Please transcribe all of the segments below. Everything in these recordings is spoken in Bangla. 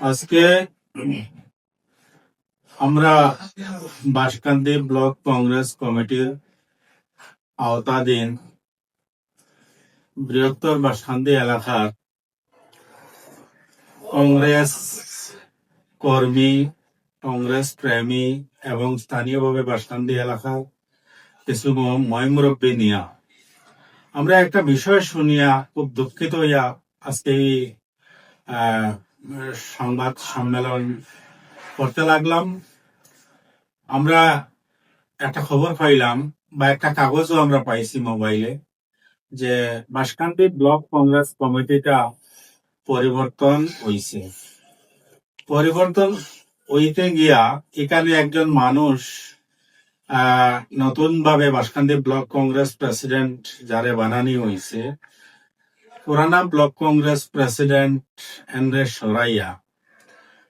আজকে আমরা বাসকান্দি ব্লক কংগ্রেস কমিটির আওতাধীন বৃহত্তর বাসকান্দি এলাকার কংগ্রেস কর্মী, কংগ্রেস প্রেমী এবং স্থানীয়ভাবে বাসকান্দি এলাকার কিছু ময়মুরব্বী নিয়া। আমরা একটা বিষয় শুনিয়া খুব দুঃখিত হইয়া আজকে সংবাদ সম্মেলন করতে লাগলাম। আমরা একটা খবর পাইলাম বা একটা কাগজও আমরা পাইছি মোবাইলে যে বাসকান্দি ব্লক কংগ্রেস কমিটিটা পরিবর্তন হইছে। পরিবর্তন হইতে গিয়া এখানে একজন মানুষ নতুন ভাবে বাসকান্দি ব্লক কংগ্রেস প্রেসিডেন্ট যারে বানানি হইছে পুরানা ব্লক কংগ্রেস প্রেসিডেন্ট এন্দ্রে সরাইয়া।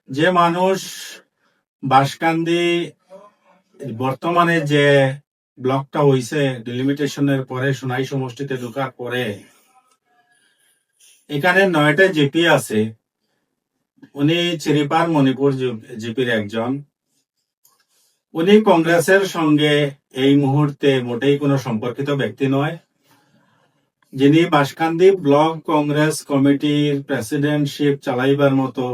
যে মানুষ বাসকান্দি বর্তমানে যে ব্লকটা হইছে ডিলিমিটেশনের পরে সোনাই সমষ্টিতে ঢোকার পরে, এখানে নয়টা জিপি আছে। উনি চিরিপার মণিপুর জিপির একজন। উনি কংগ্রেসের সঙ্গে এই মুহূর্তে মোটেই কোনো সম্পর্কিত ব্যক্তি নয়। যিনি বাসকান্দি ব্লক কংগ্রেস কমিটির প্রেসিডেন্টশিপ চালাইবার মতো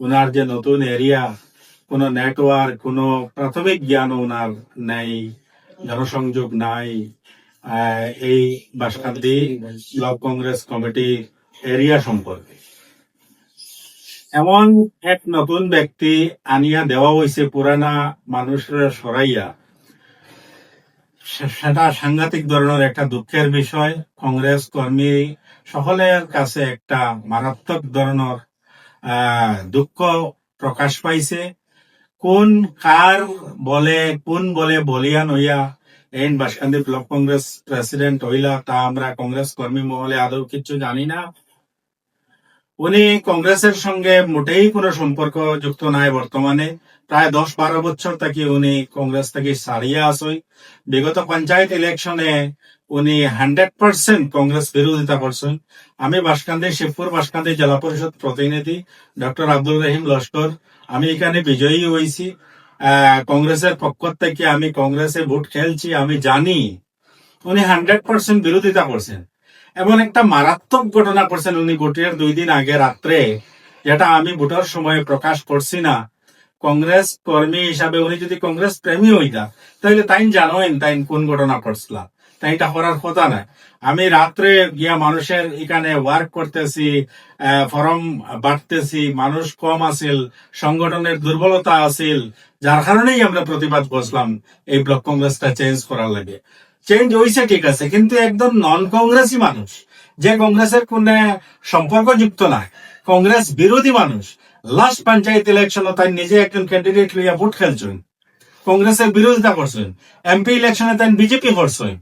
উনার যে নতুন এরিয়া, কোনো নেটওয়ার্ক, কোনো প্রাথমিক জ্ঞান ওনার নেই, জনসংযোগ নাই এই Baskandi block Congress committee area সম্পর্কে। এমন এক নতুন ব্যক্তি আনিয়া দেওয়া হয়েছে পুরানা মানুষরা সরাইয়া। সেটা সাংঘাতিক ধরনের একটা দুঃখের বিষয়। কংগ্রেস কর্মী সকলের কাছে একটা মারাত্মক ধরনের দুঃখ প্রকাশ পাইছে। কোন কার বলে, কোন বলে বলিয়ান হইয়া এই বাসকান্দি ব্লক কংগ্রেস প্রেসিডেন্ট হইলা তা আমরা কংগ্রেস কর্মী মহলে আদৌ কিছু জানি না। উনি কংগ্রেসের সঙ্গে মোটেই কোনো সম্পর্ক যুক্ত নাই বর্তমানে। প্রায় দশ বারো বছর থেকে উনি কংগ্রেস থেকে সারিয়ে আসই বিগত পঞ্চায়েত ইলেকশনে উনি হান্ড্রেড পার্সেন্ট কংগ্রেস বিরোধিতা করছেন। আমি বাসকান্দি, শিবপুর বাসকান্দি জেলা পরিষদ প্রতিনিধি ডক্টর আব্দুল রহিম লস্কর। আমি এখানে বিজয়ী হয়েছি। কংগ্রেসের পক্ষ থেকে আমি কংগ্রেসে ভোট খেলছি, আমি জানি। উনি হান্ড্রেড পার্সেন্ট বিরোধিতা করছেন। এমন একটা মারাত্মক ঘটনা করছেন উনি ভোটের দুই দিন আগে রাত্রে, যেটা আমি ভোটের সময় প্রকাশ করছি না, কংগ্রেস কর্মী হিসাবে উনি যদি কংগ্রেস প্রেমী হইতা তাহলে তাই জানোয়েন তাই কোন ঘটনা করছিলাম তাই এটা করার কথা না আমি রাত্রে গিয়া মানুষের এখানে ওয়ার্ক করতেছি ফরম বাড়তেছি, মানুষ কম আছিল, সংগঠনের দুর্বলতা আছিল, যার কারণেই আমরা প্রতিবাদ করছিলাম এই ব্লক কংগ্রেসটা চেঞ্জ করার লাগে। চেঞ্জ হয়েছে ঠিক আছে, কিন্তু একদম নন কংগ্রেসই মানুষ, যে কংগ্রেসের কোন সম্পর্ক যুক্ত না কংগ্রেস বিরোধী মানুষ লাস্ট পঞ্চায়েত ইলেকশন তাই নিজে একজন ক্যান্ডিডেট লইয়া ভোট খেলছেন কংগ্রেসের বিরোধিতা করছেন এমপি ইলেকশনে তাই বিজেপি করছেন।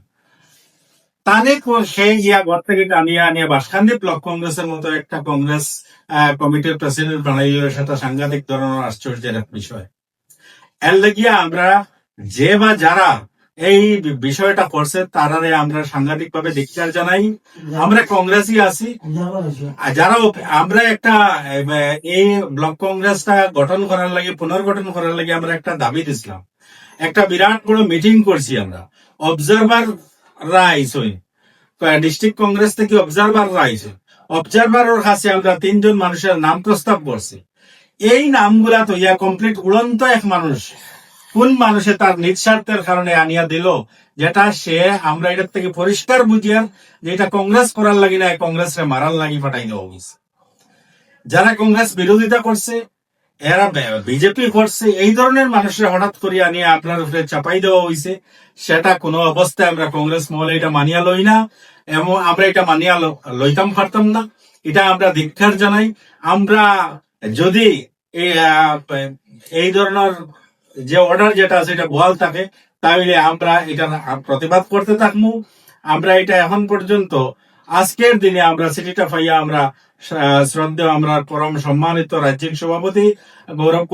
তানে সেই ইয়া ঘর থেকে টানিয়ে আনিয়ে বাসখান্দি ব্লক কংগ্রেসের মতো একটা কংগ্রেস কমিটির প্রেসিডেন্ট বানাইল সেটা সাংঘাতিক ধরনের আশ্চর্যের বিষয়। এর লাগিয়া আমরা যে বা যারা এই বিষয়টা করছে, তারারে আমরা সাংঘাতিক ভাবে ধিক্কার জানাই। আমরা কংগ্রেসই আছি। যারা আমরা একটা এই ব্লক কংগ্রেসটা গঠন করার লাগে, পুনর্গঠন করার লাগে আমরা একটা দাবি দিছিলাম। একটা বিরাট বড় মিটিং করছি আমরা। অবজারভার রাইস ডিস্ট্রিক্ট কংগ্রেস থেকে অবজারভার রাইস অবজারভারের কাছে আমরা তিনজন মানুষের নাম প্রস্তাব করছি। এই নামগুলা তো ইয়া, কমপ্লিট উড়ন্ত এক মানুষ। কোন মানুষে তার নিঃস্বার্থের কারণে আনিয়া দিল? যেটা সে আমরা এটার থেকে পরিষ্কার বুঝিয়ার যে এটা কংগ্রেস করার লাগি না কংগ্রেস রে মারার লাগি পাঠাই দেওয়া হয়েছে যারা কংগ্রেস বিরোধিতা করছে, এরা বিজেপি করছে, এই ধরনের মানুষের হঠাৎ করে আনিয়ে আপনার উপরে চাপাই দেওয়া হয়েছে সেটা কোনো অবস্থায় আমরা কংগ্রেস মহলে এটা মানিয়া লই না এবং আমরা এটা মানিয়া লইতাম পারতাম না। এটা আমরা ধিক্ষার জানাই। আমরা যদি এই ধরনের যে অর্ডার যেটা এটা বহাল থাকে তাহলে আমরা এটা প্রতিবাদ করতে থাকব। আমরা এটা এখন পর্যন্ত, আজকের দিনে আমরা চিঠিটা পাইয়া আমরা শ্রদ্ধেয় আমরা পরম সম্মানিত রাজ্যিক সভাপতি গৌরব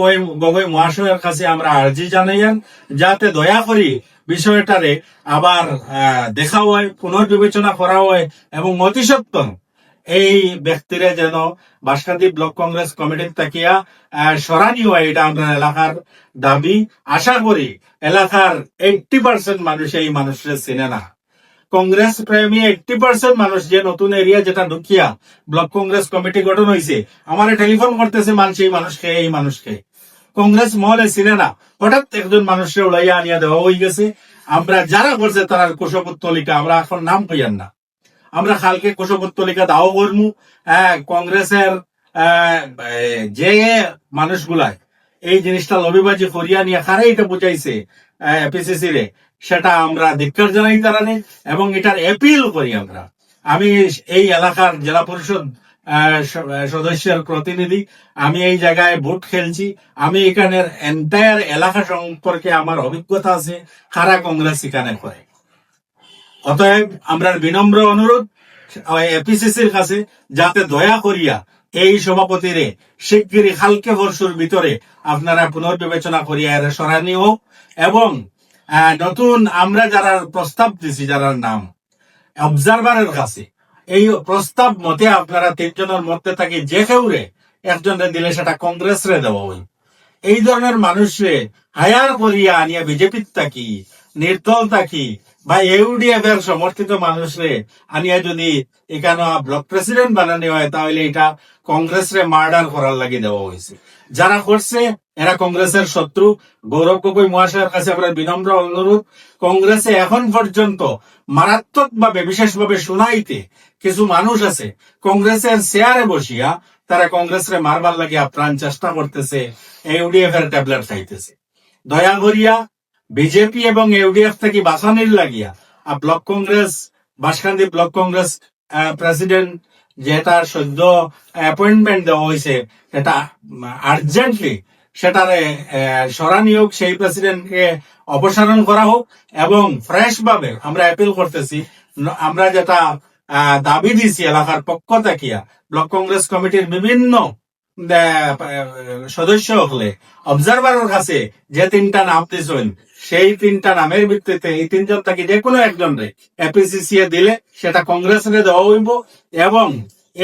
গগৈ মহাশয়ের কাছে আমরা আর্জি জানাইয়ান, যাতে দয়া করি বিষয়টারে আবার দেখা হয়, পুনর্বিবেচনা করা হয় এবং অতি সত্বর এই ব্যক্তিরা যেন বাসকান্দি ব্লক কংগ্রেস কমিটির তাকিয়া সরানি হয় এটা আমরা এলাকার দাবি। আশা করি এলাকার এইটটি পার্সেন্ট মানুষ এই মানুষের চেনে না। কংগ্রেস প্রেমী এইটটি পার্সেন্ট মানুষ যে নতুন এরিয়া যেটা ঢুকিয়া ব্লক কংগ্রেস কমিটি গঠন হয়েছে আমার টেলিফোন করতেছে মানুষ এই মানুষকে এই মানুষকে। কংগ্রেস মহলে চিনে না। হঠাৎ একজন মানুষকে উড়াইয়া আনিয়া দেওয়া হয়ে গেছে। আমরা যারা করছে তারা কুশপুত্তলিকা আমরা এখন নাম কইয়ান না। আমরা কালকে কুশপুত্তলিকা দাও করমু হ্যাঁ, কংগ্রেসের যে মানুষগুলা এই জিনিসটা লবিবাজি করিয়া নিয়ে কারা এটা বুঝাইছে পিসিসি রে। সেটা আমরা ধিক্কার জানাই তারা নেই এবং এটার এপিল করি আমরা। আমি এই এলাকার জেলা পরিষদ সদস্যের প্রতিনিধি আমি এই জায়গায় ভোট খেলছি। আমি এখানের এন্টায়ার এলাকা সম্পর্কে আমার অভিজ্ঞতা আছে কারা কংগ্রেস এখানে করে। অতএব আমরা বিনম্র অনুরোধ এপিসিসির কাছে, যাতে দয়া করিয়া এই সভাপতিরে শিগগিরই হালকে বর্ষুর ভিতরে আপনারা পুনর্বিবেচনা করিয়া এর সরানি হোক এবং নতুন আমরা যারা প্রস্তাব দিছি যারা নাম, অবজারভারের কাছে, এই প্রস্তাব মতে আপনারা তিনজনের মধ্যে থাকি যে কেউরে, একজনের দিলে সেটা কংগ্রেস রে দেওয়া হই এই ধরনের মানুষরে হায়ার করিয়া আনিয়া বিজেপির থাকি, নির্দল থাকি বা ইউডিএফ এর সমর্থিত মানুষরে আনিয়া যদি এখানে ব্লক প্রেসিডেন্ট বানানো হয়, তাহলে এটা কংগ্রেস রে মার্ডার করার লাগি দেওয়া হয়েছে যারা করছে, এরা কংগ্রেসের শত্রু। গৌরব গগৈ মহাশয়ের কাছে আমরা বিনম্র অনুরোধ। কংগ্রেসে এখন পর্যন্ত মারাত্মক ভাবে বিশেষভাবে শুনাইতে কিছু মানুষ আছে, কংগ্রেসের চেয়ারে বসিয়া তারা কংগ্রেসরে মারবার লাগিয়া প্রাণ চেষ্টা করতেছে ইউডিএফ এর ট্যাবলেট খাইতেছে। দয়া করিয়া বিজেপি এবং ইউডিএফ থেকে বাঁচানির লাগিয়া। আর block Congress Baskandi block Congress president যেটা সদ্য অ্যাপয়েন্টমেন্ট দেওয়া হয়েছে এটা আর্জেন্টলি সেটারে সরানি হোক সেই প্রেসিডেন্টকে অপসারণ করা হোক এবং ফ্রেশ ভাবে আমরা অ্যাপিল করতেছি। আমরা যেটা দাবি দিছি এলাকার পক্ষ থাকিয়া ব্লক কংগ্রেস কমিটির বিভিন্ন সদস্য হলে অবজারভারের কাছে যে তিনটা নাম দিছেন সেই তিনটা নামের ভিত্তিতে এই তিনজন যে কোনো একজন রে এপিসিসি এ দিলে সেটা কংগ্রেসে দেওয়া হইব এবং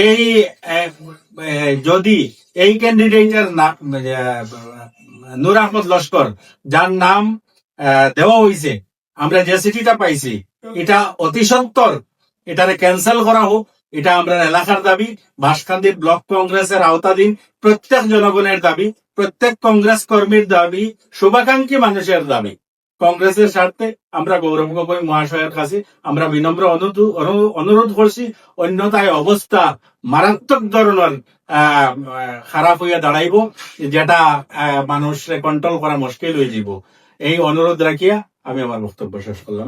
এই যদি এই ক্যান্ডিডেটের নূর আহমদ লস্কর, যার নাম দেওয়া হয়েছে আমরা যে চিঠিটা পাইছি, এটা অতি সত্তর, এটারে ক্যান্সেল করা হোক, এটা আমরা এলাকার দাবি বাসকান্দি ব্লক কংগ্রেসের আওতাধীন প্রত্যেক জনগণের দাবি, প্রত্যেক কংগ্রেস কর্মীর দাবি, শুভাকাঙ্ক্ষী মানুষের দাবি। কংগ্রেসের স্বার্থে আমরা গৌরব গগৈ মহাশয়ের কাছে আমরা বিনম্র অনুরোধ করছি অন্যতায় অবস্থা মারাত্মক ধরনের খারাপ হইয়া দাঁড়াইব, যেটা মানুষের কন্ট্রোল করা মুশকিল হয়ে যাব এই অনুরোধ রাখিয়া আমি আমার বক্তব্য শেষ করলাম।